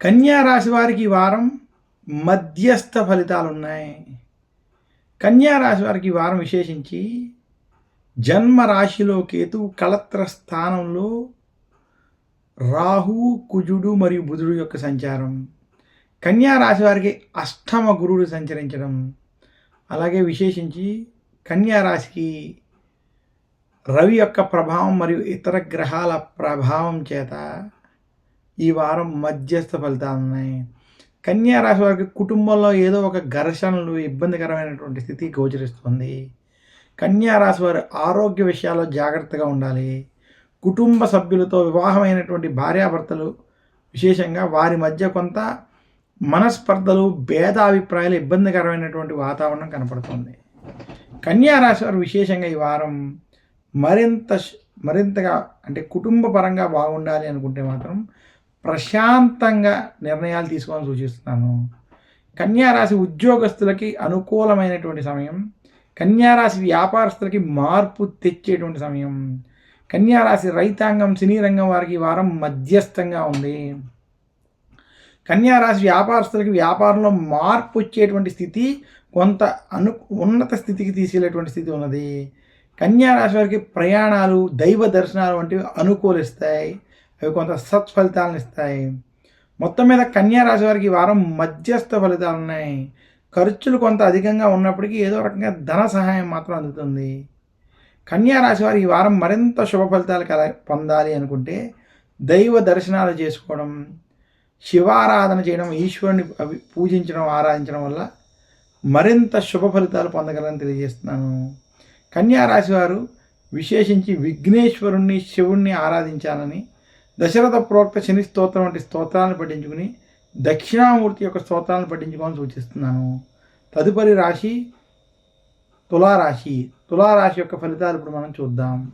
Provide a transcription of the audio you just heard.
కన్యా రాశి వారికి ఈ వారం మధ్యస్థ ఫలితాలు ఉన్నాయి కన్యా రాశి వారికి ఈ వారం విశేషించి జన్మ రాశిలో కేతు కళత్ర స్థానంలో రాహు కుజుడు మరియు బుధుడు యొక్క సంచారం. కన్యా రాశి వారికి అష్టమ గురువుడు సంచరించడం. అలాగే విశేషించి కన్యా రాశికి రవి యొక్క ప్రభావం మరియు ఇతర గ్రహాల ప్రభావం చేత ఈ వారం మధ్యస్థ ఫలితాలు ఉన్నాయి. కన్యా రాశి వారికి కుటుంబంలో ఏదో ఒక ఘర్షణలు ఇబ్బందికరమైనటువంటి స్థితి గోచరిస్తుంది. కన్యా రాశి వారి ఆరోగ్య విషయాల్లో జాగ్రత్తగా ఉండాలి. కుటుంబ సభ్యులతో వివాహమైనటువంటి భార్యాభర్తలు విశేషంగా వారి మధ్య కొంత మనస్పర్ధలు భేదాభిప్రాయాలు ఇబ్బందికరమైనటువంటి వాతావరణం కనపడుతుంది. కన్యా రాశి వారు విశేషంగా ఈ వారం మరింత మరింతగా అంటే కుటుంబ పరంగా బాగుండాలి అనుకుంటే మాత్రం ప్రశాంతంగా నిర్ణయాలు తీసుకోవాలని సూచిస్తున్నాను. కన్యారాశి ఉద్యోగస్తులకి అనుకూలమైనటువంటి సమయం. కన్యారాశి వ్యాపారస్తులకి మార్పు తెచ్చేటువంటి సమయం. కన్యారాశి రైతాంగం సినీ రంగం వారికి వారం మధ్యస్థంగా ఉంది. కన్యారాశి వ్యాపారస్తులకి వ్యాపారంలో మార్పు వచ్చేటువంటి స్థితి కొంత అను ఉన్నత స్థితికి తీసుకెళ్ళేటువంటి స్థితి ఉన్నది. కన్యా రాశి వారికి ప్రయాణాలు దైవ దర్శనాలు వంటివి అనుకూలిస్తాయి. అవి కొంత సత్ఫలితాలను ఇస్తాయి. మొత్తం మీద కన్యారాశి వారికి వారం మధ్యస్థ ఫలితాలు ఉన్నాయి. ఖర్చులు కొంత అధికంగా ఉన్నప్పటికీ ఏదో రకంగా ధన సహాయం మాత్రం అందుతుంది. కన్యా రాశి వారు ఈ వారం మరింత శుభ ఫలితాలు కల పొందాలి అనుకుంటే దైవ దర్శనాలు చేసుకోవడం శివారాధన చేయడం ఈశ్వరుని అవి పూజించడం ఆరాధించడం వల్ల మరింత శుభ ఫలితాలు పొందగలని తెలియజేస్తున్నాను. కన్యారాశి వారు విశేషించి విఘ్నేశ్వరుణ్ణి శివుణ్ణి ఆరాధించాలని దశరథ ప్రోక్త శని స్తోత్రం వంటి స్తోత్రాలను పఠించుకుని దక్షిణామూర్తి యొక్క స్తోత్రాలను పఠించుకోవాలని సూచిస్తున్నాను. తదుపరి రాశి తులారాశి. తులారాశి యొక్క ఫలితాలు ఇప్పుడు మనం చూద్దాం.